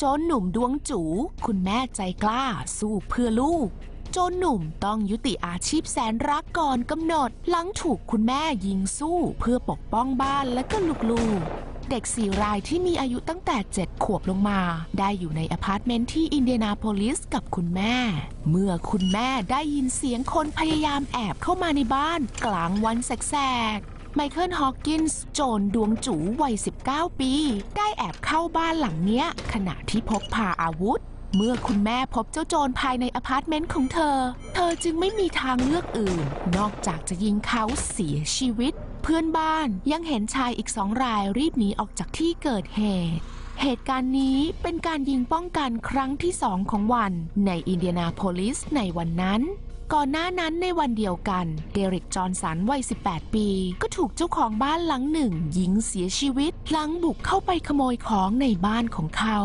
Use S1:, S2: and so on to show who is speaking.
S1: โจรหนุ่มดวงจู คุณแม่ใจกล้าสู้เพื่อลูก โจรหนุ่มต้องยุติอาชีพแสนรักก่อนกำหนด หลังถูกคุณแม่ยิงสู้เพื่อปกป้องบ้านและก็ลูกๆ เด็กสี่รายที่มีอายุตั้งแต่ 7 ขวบลงมา ได้อยู่ในอพาร์ตเมนต์ที่อินเดียนาโพลิสกับคุณแม่ เมื่อคุณแม่ได้ยินเสียงคนพยายามแอบเข้ามาในบ้าน กลางวันแสกๆ ไมเคิลฮอว์กินส์โจรดวงจูวัย 19 ปี ได้แอบเข้าบ้านหลังเนี้ย ขณะที่พกพาอาวุธ เมื่อคุณแม่พบเจ้าโจรภายในอพาร์ตเมนต์ของเธอ เธอจึงไม่มีทางเลือกอื่น นอกจากจะยิงเขาเสียชีวิต เพื่อนบ้านยังเห็นชายอีกสองรายรีบหนีออกจากที่เกิดเหตุ เหตุการณ์นี้เป็นการยิงป้องกันครั้งที่สองของวันในอินเดียนาโพลิสในวันนั้น ก่อนหน้านั้นในวันเดียวกัน เดริกจอร์นสันวัย 18 ปี ก็ถูกเจ้าของบ้านหลังหนึ่งยิงเสียชีวิต หลังบุกเข้าไปขโมยของในบ้านของเขา